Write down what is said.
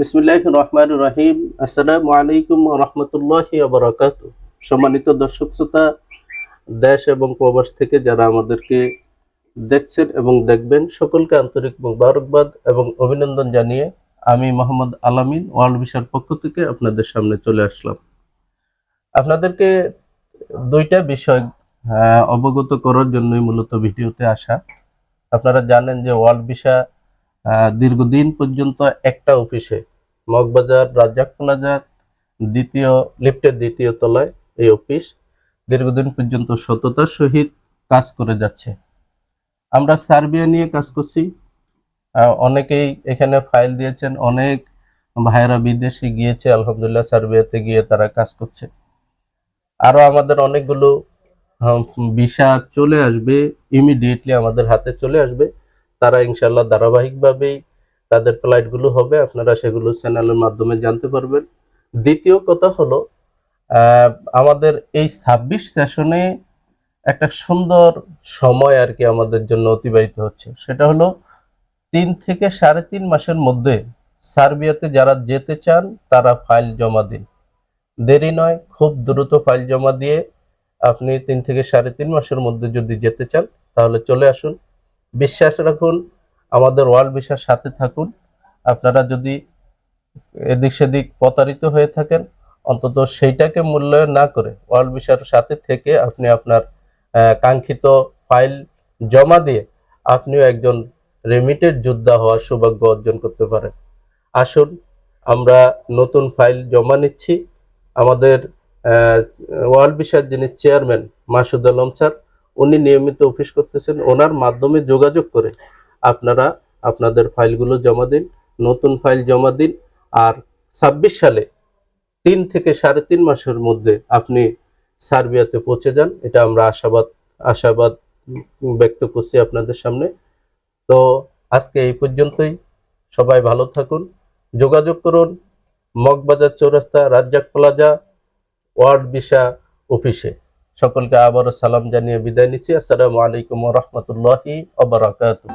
বিসমিল্লাহ রহমান রহিম আসসালামু আলাইকুম রহমতুল্লাহি আবরাকাত সম্মানিত দর্শক শ্রোতা, দেশ এবং প্রবাস থেকে যারা আমাদেরকে দেখছেন এবং দেখবেন, সকলকে আন্তরিক মোবারকবাদ এবং অভিনন্দন জানিয়ে আমি মোহাম্মদ আলামিন ওয়ার্ল্ড ভিসার পক্ষ থেকে আপনাদের সামনে চলে আসলাম। আপনাদেরকে দুইটা বিষয় অবগত করার জন্যই মূলত ভিডিওতে আসা। আপনারা জানেন যে ওয়ার্ল্ড ভিসা দীর্ঘদিন পর্যন্ত একটা অফিসে মগবাজার রাজ্জাক প্লাজা দ্বিতীয়, লিফটের দ্বিতীয় তলায় এই অফিস দীর্ঘদিন পর্যন্ত সততার সহিত কাজ করে যাচ্ছে। আমরা সার্বিয়া নিয়ে কাজ করছি। অনেকেই এখানে ফাইল দিয়েছেন, অনেক ভাইয়েরা বিদেশে গিয়েছে, আলহামদুলিল্লাহ সার্বিয়াতে গিয়ে তারা কাজ করছে। আরও আমাদের অনেকগুলো ভিসা চলে আসবে ইমিডিয়েটলি আমাদের হাতে চলে আসবে। তারা ইনশাল্লাহ ধারাবাহিকভাবেই তাদের ফ্লাইটগুলো হবে, আপনারা সেগুলো চ্যানেলের মাধ্যমে জানতে পারবেন। দ্বিতীয় কথা হলো আমাদের এই ছাব্বিশ সেশনে একটা সুন্দর সময় আর কি আমাদের জন্য অতিবাহিত হচ্ছে। সেটা হলো, তিন থেকে সাড়ে তিন মাসের মধ্যে সার্বিয়াতে যারা যেতে চান, তারা ফাইল জমা দিন। দেরি নয়, খুব দ্রুত ফাইল জমা দিয়ে আপনি তিন থেকে সাড়ে তিন মাসের মধ্যে যদি যেতে চান, তাহলে চলে আসুন। বিশ্বাস রাখুন আমাদের ওয়ার্ল্ড ভিসার সাথে থাকুন। আপনারা যদি এদিক সেদিক প্রতারিত হয়ে থাকেন, অন্তত সেইটাকে মূল্যায়ন না করে ওয়ার্ল্ড ভিসার সাথে থেকে আপনি আপনার কাঙ্ক্ষিত ফাইল জমা দিয়ে আপনিও একজন রেমিটেড যোদ্ধা হওয়ার সৌভাগ্য অর্জন করতে পারেন। আসুন, আমরা নতুন ফাইল জমা নিচ্ছি। আমাদের ওয়ার্ল্ড ভিসার যিনি চেয়ারম্যান মাসুদ আলম স্যার, উনি নিয়মিত অফিস করতেছেন। ওনার মাধ্যমে যোগাযোগ করে আপনারা আপনাদের ফাইলগুলো জমা দিন, নতুন ফাইল জমা দিন, আর ছাব্বিশ সালে তিন থেকে সাড়ে তিন মাসের মধ্যে আপনি সার্বিয়াতে পৌঁছে যান। এটা আমরা আশাবাদ আশাবাদ ব্যক্ত করছি আপনাদের সামনে। তো আজকে এই পর্যন্তই। সবাই ভালো থাকুন। যোগাযোগ করুন মগবাজার চৌরাস্তা, রাজ্জাক প্লাজা, ওয়ার্ড বিশা অফিসে। সকলকে আবারও সালাম জানিয়ে বিদায় নিচ্ছি। আসসালামু আলাইকুম রহমতুল্লাহি অবরাকাতু